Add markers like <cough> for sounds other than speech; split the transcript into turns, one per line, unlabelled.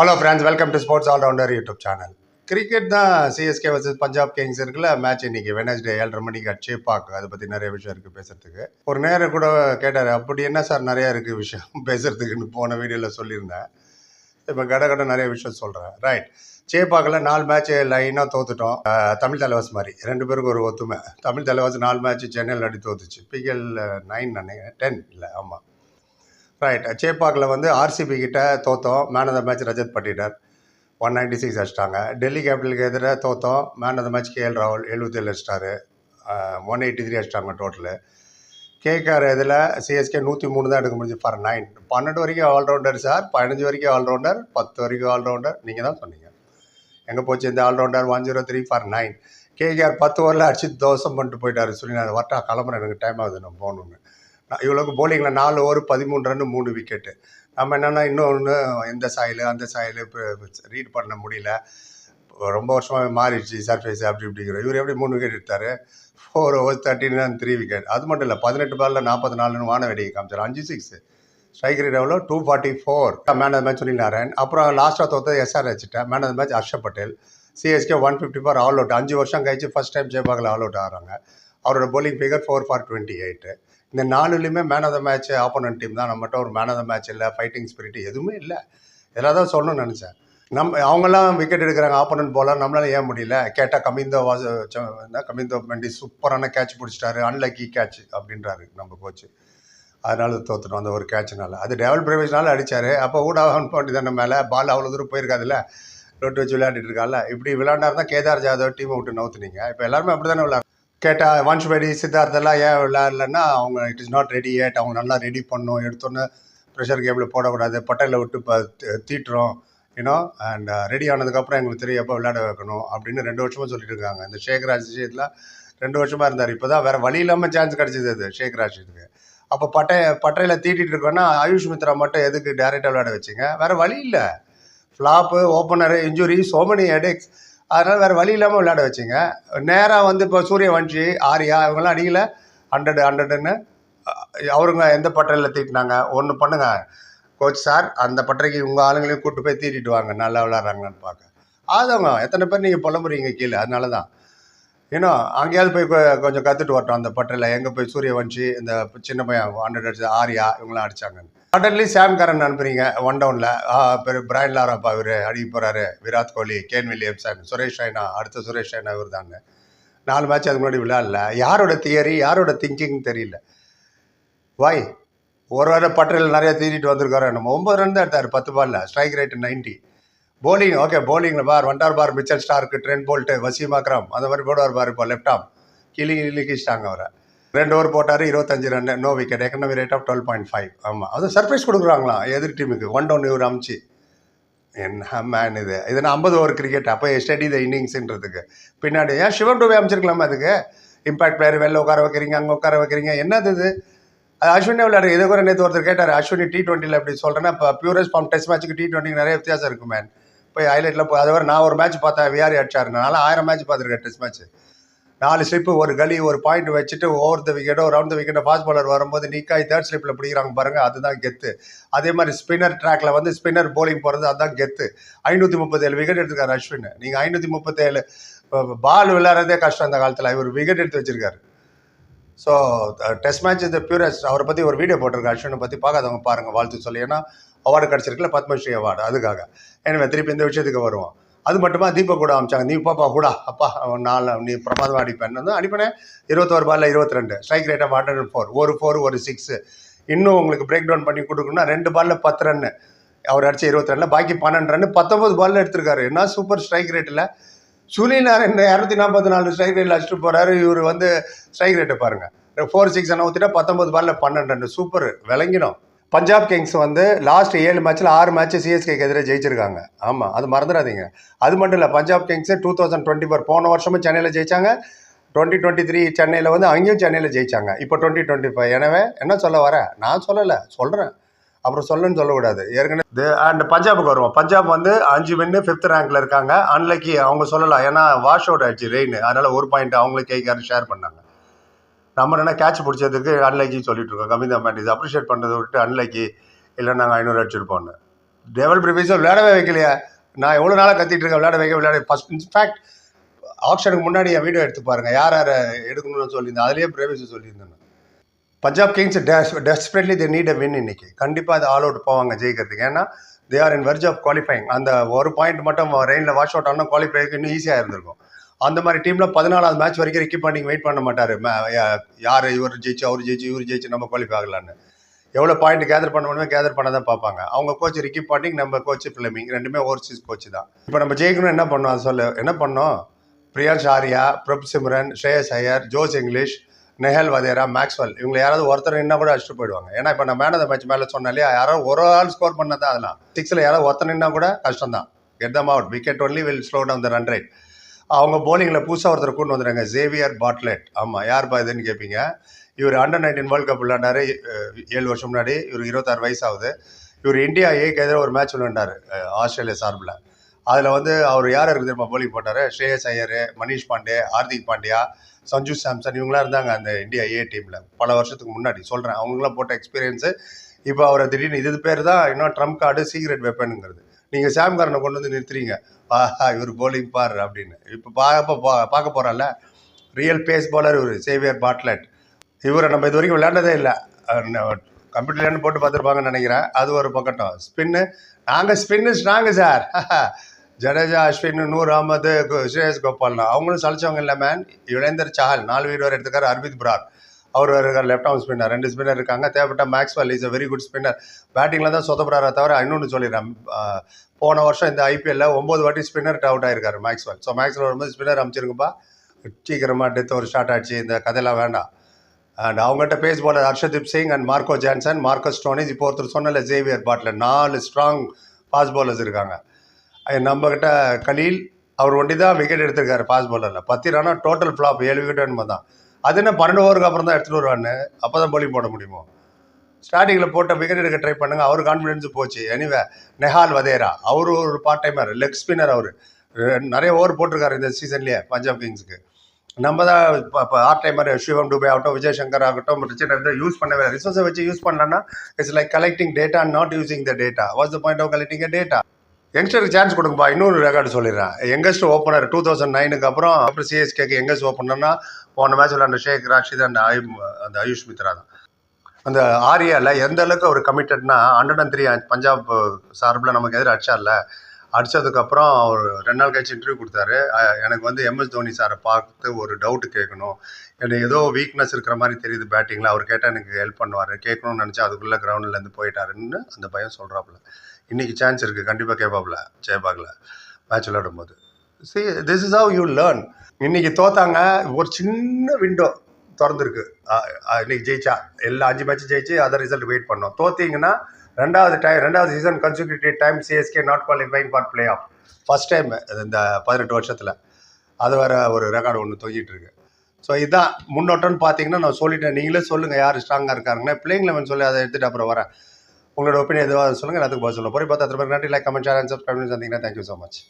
Hello friends welcome to sports allrounder YouTube channel cricket தான் CSK versus Punjab Kings இருக்குல்ல match இன்னைக்கு Wednesday ஏழரை மணிக்கு அட் பார்க்க அதை பற்றி நிறைய விஷயம் இருக்குது பேசுறதுக்கு. ஒரு நேரம் கூட கேட்டார் அப்படி என்ன சார் நிறைய இருக்குது விஷயம் <laughs> பேசுறதுக்குன்னு போன வீடியோவில் சொல்லியிருந்தேன். இப்போ கட கட நிறைய விஷயம் சொல்கிறேன் ரைட் சேப்பாக்கில் நாலு மேட்ச் லைனாக தோத்துட்டோம். தமிழ் தலைவாஸ் மாதிரி. ரெண்டு பேருக்கு ஒரு ஒத்துமை. தமிழ் தலைவாஸ் நாலு மேட்ச் சென்னையில் அடி தோத்துச்சு. பிகேஎல் நைன் நினைக்கிறேன். டென் இல்லை ஆமாம் ரைட் சேப்பாக்கில் வந்து ஆர்சிபி கிட்ட தோத்தோம். Man of the match Rajat Patidar one ninety six அடிச்சிட்டாங்க டெல்லி கேபிட்டலுக்கு எதிராக தோத்தோம். Man of the match KL ராகுல் எழுபத்தேழு அடிச்சிட்டாரு. ஒன் எயிட்டி த்ரீ அடிச்சிட்டாங்க டோட்டலு கேகேஆர் இதில் சிஎஸ்கே நூற்றி மூணு தான் எடுக்க முடிஞ்சு ஃபார் நைன் பன்னெண்டு வரைக்கும் ஆல்ரவுண்டர் சார். பதினஞ்சு வரைக்கும் ஆல்ரவுண்டர் பத்து வரைக்கும் ஆல்ரவுண்டர் நீங்கள் தான் சொன்னீங்க. எங்கே போச்சு இந்த allrounder one zero three for nine KKR பத்து ஓவரில் அடிச்சு தோசம் பண்ணிட்டு போய்ட்டாரு. சொல்லி நான் வரட்டா கிளம்புறேன். எனக்கு டைம் ஆகுது. நான் போகணுன்னு இவ்வளோக்கு போலிங்கில் நாலு ஓவர் பதிமூணு ரன்னு மூணு விக்கெட்டு நம்ம என்னென்னா இன்னொன்று இந்த சாயில் அந்த சாயில் இப்போ ரீட் பண்ண முடியல. ரொம்ப வருஷமாக மாறிடுச்சு சர்ஃபேஸ் அப்படி இப்படிங்கிற. இவர் எப்படி மூணு விக்கெட் எடுத்தார்? Four over thirteen and three wicket அது மட்டும் இல்லை பதினெட்டு பாலில் நாற்பத்தி நாலுன்னு வான வெடிக்கை காமிச்சார். அஞ்சு சிக்ஸ் ஸ்ட்ரைக் ரேட் எவ்வளோ? Two forty four man of match Sunil Narayan அப்புறம் லாஸ்ட்டாக தோத்தது எஸ்ஆர் வச்சுட்டேன் man of match Harsha Patel. CSK one fifty for all out அஞ்சு வருஷம் கழிச்சு ஃபஸ்ட் டைம் ஜெயபாகில் ஆல் அவுட் ஆகிறாங்க. அவரோட bowling figure four for twenty eight இந்த நாலுலேயுமே man of the match opponent team தான். நம்மகிட்ட ஒரு மேன் ஆஃப் த மேட்ச் இல்லை ஃபைட்டிங் ஸ்பிரிட் எதுவுமே இல்லை. இதெல்லாம் தான் சொல்லணும்னு நினச்சேன். நம்ம அவங்கெல்லாம் விக்கெட் எடுக்கிறாங்க ஆப்போனன்ட் போலாம் நம்மளால ஏன் முடியல? கேட்டால் கமிந்தோ வாச என்ன கமிந்தோ மெண்டி சூப்பரான கேட்ச் பிடிச்சிட்டாரு அன்லக்கி கேட்ச் அப்படின்றாரு. நம்ம கோச்சு அதனால தோத்துட்டோம் அந்த ஒரு கேட்ச்னால அது டெவல் பிரைவேஜ்னால அடித்தார் அப்போ ஊடாகன் பாண்டி தானே மேலே? பால் அவ்வளோ தூரம் போயிருக்காதுல்ல? ரொட்டு வச்சு விளையாடிட்டு இருக்கால இப்படி விளையாண்டாரு தான் கேதார் ஜாதவ் டீமை விட்டு நவுத்துனீங்க. இப்போ எல்லாருமே அப்படி தானே விளையாடு கேட்டால் வன்ஷ் சித்தார்த்தெல்லாம் ஏன் விளையாடலன்னா அவங்க it is not ready at அவங்க நல்லா ரெடி பண்ணும் எடுத்தோன்னே ப்ரெஷர் கேமில் போடக்கூடாது. பட்டையில் விட்டு இப்போ தீட்டுறோம். யூனோ அண்ட் ரெடி ஆனதுக்கப்புறம் எங்களுக்கு தெரியும் எப்போ விளையாட வைக்கணும் அப்படின்னு ரெண்டு வருஷமாக சொல்லிட்டு இருக்காங்க. இந்த ஷேக் ராஜ் விஷயத்தில் ரெண்டு வருஷமாக இருந்தார். இப்போ தான் வேறு வழி இல்லாமல் சான்ஸ் கிடச்சிது அது ஷேக் ராஷிதுக்கு அப்போ பட்டை பட்டையில் தீட்டிட்டு இருக்கோன்னா ஆயுஷ் மித்ரா மட்டும் எதுக்கு டேரெக்டாக விளையாட வச்சிங்க? வேறு வழி இல்லை. Flop opener injury so many headaches அதனால் வேறு வழி இல்லாமல் விளையாட வச்சிங்க. நேராக வந்து இப்போ சூரிய வன்ஷி ஆர்யா இவங்கெல்லாம் அடிக்கல. ஹண்ட்ரட் ஹண்ட்ரடுன்னு அவருங்க எந்த பட்டறையில் தீட்டினாங்க? ஒன்று பண்ணுங்க. கோச் சார் அந்த பட்டறைக்கு உங்கள் ஆளுங்களையும் கூப்பிட்டு போய் தீட்டிட்டு வாங்க. நல்லா விளாட்றாங்கன்னு பார்க்க. ஆதவங்க எத்தனை பேர் நீங்கள் புலம்புறீங்க கீழே? அதனால தான் ஏன்னா அங்கேயாவது போய் கொஞ்சம் கற்றுட்டு வரட்டும். அந்த பட்டில் எங்கே போய் சூரியவன்ஷி இந்த சின்ன பையன் ஹண்ட்ரட் அடிச்சு ஆர்யா இவங்களாம் அடிச்சாங்கன்னு. சடன்லி சாம் கரன் அனுப்புறீங்க ஒன் டவுனில் பெரு பிராயன் லாராப்பா இவர் அடிக்க போகிறாரு விராட் கோலி கேன் வில்லியம்சன் சுரேஷ் ரைனா அடுத்த சுரேஷ் ரைனா இவர் தாங்க. நாலு மேட்ச் அதுக்கு முன்னாடி விளையாடல யாரோட தியரி யாரோட திங்கிங் தெரியல. வாய் ஒரு வார பட்டறையில் நிறைய தீரிட்டு வந்திருக்காரு நம்ம ஒம்பது ரன் தான் எடுத்தார் பத்து பாலில் strike rate ninety bowling okay போலிங்கில் பார் ஒன்டார் பார் Mitchell Starc Trent Boult Wasim Akram அந்த மாதிரி போடுவார் பார் இப்போ லெஃப்ட் கிளி கிழிக்கிச்சிட்டாங்க அவரை. ரெண்டு ஓவர் போட்டார் இருபத்தஞ்சு run no wicket economy rate of twelve point five ஆமாம் அது சர்ப்ரைஸ் கொடுக்குறாங்களா எதிர் டீமுக்கு ஒன் டவுன் இவர் அமிச்சு. என்ன மேன் இது? இது நான் ஐம்பது ஓவர் கிரிக்கெட் அப்போ ஸ்டடி த இன்னிங்ஸ்ன்றதுக்கு பின்னாடி ஏன் சிவன் டூபே அமைச்சிருக்கலாமா அதுக்கு? இம்பாக்ட் பிளேயர் வெளில உட்கார வைக்கிறீங்க அங்கே உட்கார வைக்கிறீங்க என்னது இது? அது அஸ்வினே விளையாடு இதை கூட நேற்று ஒருத்தர் கேட்டார் அஸ்வினி டி டுவெண்ட்டியில் அப்படி சொல்கிறேன்னா இப்போ பியூரஸ் ஃபார்ம் டெஸ்ட் மேட்ச்சுக்கு டி டுவெண்ட்டிக்கு நிறைய வித்தியாசம் இருக்கும் மேன் போய் ஹைலைட்டில் போய் அதை நான் ஒரு மேட்ச் பார்த்தேன் விஆர் அடிச்சார். நான் ஆயிரம் மேட்ச் பார்த்துருக்கேன் டெஸ்ட் மேட்ச் நாலு ஸ்லிப்பு ஒரு கலி ஒரு பாயிண்ட் வச்சுட்டு ஓவர் த விக்கெட்டோ ரவுண்ட் த விக்கெட்டோ ஃபாஸ்ட் பாலர் வரும்போது நீக்காய் தேர்ட் ஸ்லிப்பில் பிடிக்கிறாங்க பாருங்கள் அதுதான் கெத்து. அதே மாதிரி ஸ்பின்னர் ட்ராக்ல வந்து ஸ்பின்னர் போலிங் போகிறது அதுதான் கெத்து. ஐநூற்றி முப்பத்தேழு விக்கெட் எடுத்துக்காரு அஸ்வின். நீங்கள் ஐநூற்றி முப்பத்தேழு பால் விளையாடுறதே கஷ்டம் அந்த காலத்தில். இவர் விக்கெட் எடுத்து வச்சிருக்காரு. ஸோ டெஸ்ட் மேட்ச் இந்த பியூரஸ்ட் அவரை பற்றி ஒரு வீடியோ போட்டிருக்காரு அஸ்வினை பற்றி பார்க்காதவங்க பாருங்கள் வாழ்த்து சொல்லி. ஏன்னா அவார்டு கிடச்சிருக்குல்ல பத்மஸ்ரீ அவார்டு அதுக்காக. எனவே திருப்பி இந்த விஷயத்துக்கு வருவோம். அது மட்டுமா தீபக் கூட அமிச்சாங்க நீ பாப்பா கூட அப்பா நாலு நீ பிரமாதமாக அடிப்பேன் வந்து அடிப்பேன் இருபத்தோரு பாலில் இருபத்தி ரெண்டு ஸ்ட்ரைக் ரேட்டாக ஆஃப் ஃபோர் ஒரு ஃபோர் ஒரு சிக்ஸு இன்னும் உங்களுக்கு பிரேக் டவுன் பண்ணி கொடுக்கணும்னா ரெண்டு பாலில் பத்து ரன்னு அவர் அடிச்ச இருபத்தி ரெண்டில் பாக்கி பன்னெண்டு ரன்னு பத்தொம்பது பாலில் எடுத்திருக்காரு. என்ன சூப்பர் ஸ்ட்ரைக் ரேட்டில் சுனில் இரநூத்தி நாற்பத்தி நாலு ஸ்ட்ரைக் ரேட்டில் அடிச்சுட்டு போகிறாரு இவர் வந்து ஸ்ட்ரைக் ரேட்டை பாருங்கள் ஃபோர் சிக்ஸ் ஊற்றிட்டா பத்தொம்பது பாலில் பன்னெண்டு ரன் சூப்பர் விளங்கினோம் பஞ்சாப் கிங்ஸ் வந்து லாஸ்ட் ஏழு மேட்ச்சில் ஆறு மேட்ச் சிஎஸ்கேக்கு எதிராக ஜெயிச்சிருக்காங்க. ஆமாம் அது மறந்துடாதீங்க. அது மட்டும் இல்லை Punjab kings two thousand twenty four போன வருஷமும் சென்னையில் ஜெயிச்சாங்க. டுவெண்ட்டி டுவெண்ட்டி த்ரீ சென்னையில் வந்து அங்கேயும் சென்னையில் ஜெயிச்சாங்க. இப்போ டுவெண்ட்டி டுவெண்ட்டி ஃபைவ் எனவே என்ன சொல்ல வரேன் நான் சொல்லலை சொல்கிறேன் அப்புறம் சொல்லுன்னு சொல்லக்கூடாது. ஏற்கனவே அண்ட் பஞ்சாபுக்கு வருவோம். பஞ்சாப் வந்து அஞ்சு வின்னு ஃபிஃப்த் ரேங்க்ல இருக்காங்க. அன்லைக்கி அவங்க சொல்லலாம். ஏன்னா வாஷ் அவுட் ஆயிடுச்சு ரெயின் அதனால ஒரு பாயிண்ட் அவங்களுக்கு கைக்காரர் ஷேர் பண்ணாங்க. நம்ம என்ன கேட்ச் பிடிச்சதுக்கு அன்லைக்கி சொல்லிட்டு இருக்கோம். கவிதா மேண்டிஸ் அப்ரிஷியேட் பண்ணுறதை விட்டு அன்லைக்கி இல்லை நாங்கள் ஐநூறு அடிச்சிருப்போம்னு டெவல் ப்ரிவிஸை விளையாடவே வைக்கலையா? நான் எவ்வளோ நாளாக கத்திட்டு இருக்கேன் விளையாட வைக்க விளையாட ஃபஸ்ட் இன்ஃபேக்ட் ஆப்ஷனுக்கு முன்னாடி என் வீடியோ எடுத்து பாருங்கள் யார் யாரை எடுக்கணும்னு சொல்லியிருந்தேன். அதுலேயே பிரவேசி சொல்லியிருந்தேன் Punjab kings desperately they need a win இன்னைக்கு. கண்டிப்பாக அது ஆல் அவுட் போவாங்க ஜெயிக்கிறதுக்கு. ஏன்னா they are in verge of qualifying அந்த ஒரு பாயிண்ட் மட்டும் ரெயினில் வாஷ் அவுட் ஆனால் குவாலிஃபைக்கு இன்னும் ஈஸியாக இருந்திருக்கும். அந்த மாதிரி டீமில் பதினாலாவது மேட்ச் வரைக்கும் ரிக்கி பாண்டிங் வெயிட் பண்ண மாட்டார். யார் இவர் ஜெயிச்சு அவர் ஜெயிச்சு இவர் ஜெயிச்சு நம்ம குவாலிஃபை ஆகலான்னு. எவ்வளோ பாயிண்ட் கேதர் பண்ண முடியுமோ கேதர் பண்ண தான் பார்ப்பாங்க. அவங்க கோச் ரிக்கி பாண்டிங் நம்ம கோச் ஃபிலமிங் ரெண்டுமே ஓவர்சீஸ் கோச் தான். இப்போ நம்ம ஜெயிக்கணும் என்ன பண்ணோம்? சொல்லு. என்ன பண்ணோம்? Priyansh Arya Prabh Simran Shreyas Iyer Jos Inglis Nehal Wadhera Maxwell. இவங்க யாராவது ஒருத்தர் நின்னா கூட அடிச்சுட்டு போயிடுவாங்க. ஏன்னா இப்போ நான் மேன் ஆஃப் மேட்ச் மேலே சொன்னாலே யாரோ ஒரு ஆள் ஸ்கோர் பண்ணதான் அதெல்லாம். சிக்ஸில் யாராவது ஒருத்தர் நின்னா கூட கஷ்டம் தான் get them out wicket only will slow down the run rate அவங்க போலிங்கில் புதுசாக ஒருத்தர் கொண்டு வந்துடுறாங்க ஜேவியர் பாட்லெட் ஆமாம் யார் இதுன்னு கேட்பீங்க இவர் அண்டர் நைன்டீன் வேர்ல்ட் கப் விளையாண்டாரு ஏழு வருஷம் முன்னாடி. இவர் இருபத்தாறு வயசு ஆகுது இவர் இந்தியா ஏக்கு எதிராக ஒரு மேட்ச் விளையாண்டார் ஆஸ்திரேலியா சார்பில். அதில் வந்து அவர் யார் இருக்கு தெரியுமா போலிங் போட்டார்? ஸ்ரேயஸ் ஐயர் மனிஷ் பாண்டே ஹார்திக் பாண்டியா சஞ்சு சாம்சன் இவங்களாம் இருந்தாங்க அந்த இந்தியா ஏ டீமில் பல வருஷத்துக்கு முன்னாடி சொல்கிறேன் அவங்களாம் போட்ட எக்ஸ்பீரியன்ஸு இப்போ அவரை திடீர்னு இது பேர் தான் இன்னும் ட்ரம்ப் கார்டு சீக்ரெட் வெப்பனுங்கிறது நீங்கள் சாம்காரனை கொண்டு வந்து நிறுத்துறீங்க. ஆஹா இவர் போலிங் பார் அப்படின்னு. இப்போ பார்க்க பார்க்க போகிறோம்ல ரியல் பேஸ் போலர் இவர் சேவியர் பாட்லெட் இவரை நம்ம இது வரைக்கும் விளையாண்டதே இல்லை. கம்ப்யூட்டர்லேருந்து போட்டு பார்த்துருப்பாங்கன்னு நினைக்கிறேன். அது ஒரு பக்கட்டும். ஸ்பின்னு நாங்கள் ஸ்பின்னு நாங்கள் சார் ஜடேஜா அஸ்வின் நூர் அகமது ஸ்ரேயஸ் கோபால்னா. அவங்களும் சலிச்சவங்க இல்லை மேன் யுலேந்தர் சஹல். நாலு வீடு வரை எடுத்துக்கார் அர்பித் பிரார் அவர் இருக்கார் லெஃப்ட் ஆர்ம் ஸ்பின்னர் ரெண்டு ஸ்பின்னர் இருக்காங்க. தேவைப்பட்ட Maxwell is a very good spinner பேட்டிங்கில் தான் சொதப்படுறாரே தவிர இன்னொன்று சொல்லிடுறேன். போன வருஷம் இந்த ஐபிஎல்ல ஒம்பது வாட்டி ஸ்பின்னர் அவுட் ஆயிருக்காரு மேக்ஸ்வெல் ஸோ மேக்ஸ்வெல் வரும்போது ஸ்பின்னர் அமைச்சிருக்குப்பா சீக்கிரமாக டெத் ஒரு ஸ்டார்ட் ஆச்சு. இந்த கதையெல்லாம் வேண்டாம். அண்ட் அவங்ககிட்ட pace bowler Harshdeep Singh and Marco Jansen Marco Stoinis இப்போ ஒருத்தர் சொன்னல ஜேவியர் பாட்டில் நாலு ஸ்ட்ராங் ஃபாஸ்ட் பாலர்ஸ் இருக்காங்க. நம்மக்கிட்ட கலீல் அவர் ஒண்டி தான் விக்கெட் எடுத்திருக்காரு ஃபாஸ்ட் பாலரில் பத்து ரன்னா டோட்டல் ஃப்ளாப் ஏழு விக்கெட் என்னமோ தான் அது என்ன பன்னெண்டு ஓவருக்கு அப்புறம் தான் எடுத்துகிட்டு வருவான்னு அப்போ தான் போலிங் போட முடியுமோ? ஸ்டார்டிங்கில் போட்ட விக்கெட் எடுக்க ட்ரை பண்ணுங்க அவர் கான்ஃபிடென்ஸ் போச்சு. எனிவே நெஹால் வதேரா அவர் ஒரு பார்ட் டைமர் லெக் ஸ்பின்னர் அவர் நிறைய ஓவர் போட்டிருக்காரு இந்த சீசன்லேயே பஞ்சாப் கிங்ஸுக்கு நம்ம தான் இப்போ ஆர்ட் டைமர் சிவம் டுபே ஆகட்டும் விஜய் சங்கர் ஆகட்டும் ரிச்சர்ட் வந்து யூஸ் பண்ணவே ரிசோர்ஸை வச்சு யூஸ் பண்ணலன்னா it's like collecting data not using the data what's the point of collecting data யங்ஸ்டருக்கு chance கொடுங்கப்பா. இன்னொரு ரெக்கார்டு சொல்லிடுறேன். யங்கஸ்ட் ஓப்பனர் டூ தௌசண்ட் நைனுக்கு அப்புறம் அப்புறம் சிஎஸ்கேக்கு யங்கஸ்ட் ஓப்பனர்னா போன மேட்ச் விளாண்ட ஷேக் ராஷித் அண்ட் ஆயுஷ் அந்த ஆயுஷ் மித்ரா தான். அந்த ஆரியாவில் எந்த அளவுக்கு அவர் கமிட்டட்னா ஹண்ட்ரட் அண்ட் த்ரீ பஞ்சாப் சார்பில் நமக்கு எதிர அடிச்சார்ல. அடித்ததுக்கப்புறம் அவர் ரெண்டு நாள் கழிச்சு இன்டர்வியூ கொடுத்தாரு. எனக்கு வந்து எம்எஸ் தோனி சாரை பார்த்து ஒரு டவுட் கேட்கணும். எனக்கு ஏதோ வீக்னஸ் இருக்கிற மாதிரி தெரியுது பேட்டிங்கில் அவர் கேட்டால் எனக்கு ஹெல்ப் பண்ணுவார். கேட்கணும்னு நினச்சா அதுக்குள்ளே கிரவுண்ட்லேருந்து போயிட்டாருன்னு அந்த பையன் சொல்கிறாப்புல இன்னைக்கு சான்ஸ் இருக்குது கண்டிப்பாக கேட்பாப்ல ஜெயபாக்ல மேட்ச் விளையாடும் போது see this is how you learn இன்னைக்கு தோத்தாங்க ஒரு சின்ன விண்டோ திறந்துருக்கு. இன்னைக்கு ஜெயிச்சா. எல்லா அஞ்சு மேட்ச் ஜெயிச்சு அதர் ரிசல்ட் வெயிட் பண்ணோம். தோத்தீங்கன்னா ரெண்டாவது டைம் ரெண்டாவது season consecutive time CSK not qualifying for play off first time இந்த பதினெட்டு வருஷத்தில். அது வேற ஒரு ரெக்கார்டு ஒன்று தொங்கிட்டு இருக்கு. ஸோ இதான் முன்னோட்டம்னு பார்த்தீங்கன்னா நான் சொல்லிட்டேன். நீங்களே சொல்லுங்கள் யார் ஸ்ட்ராங்காக இருக்காங்கன்னா. பிள்ளைங்களை சொல்லி அதை எடுத்துகிட்டு அப்புறம் வரேன். உங்களோட ஒப்பீனியன் எதுவாக சொல்லுங்கள் எல்லாத்துக்கும் பதில் சொல்ல போகிறேன் பார்த்து அத்தனை பேர் நன்றி. Like comment share and subscribe பண்ணி சந்திங்கன்னா தேங்க்யூ ஸோ மச்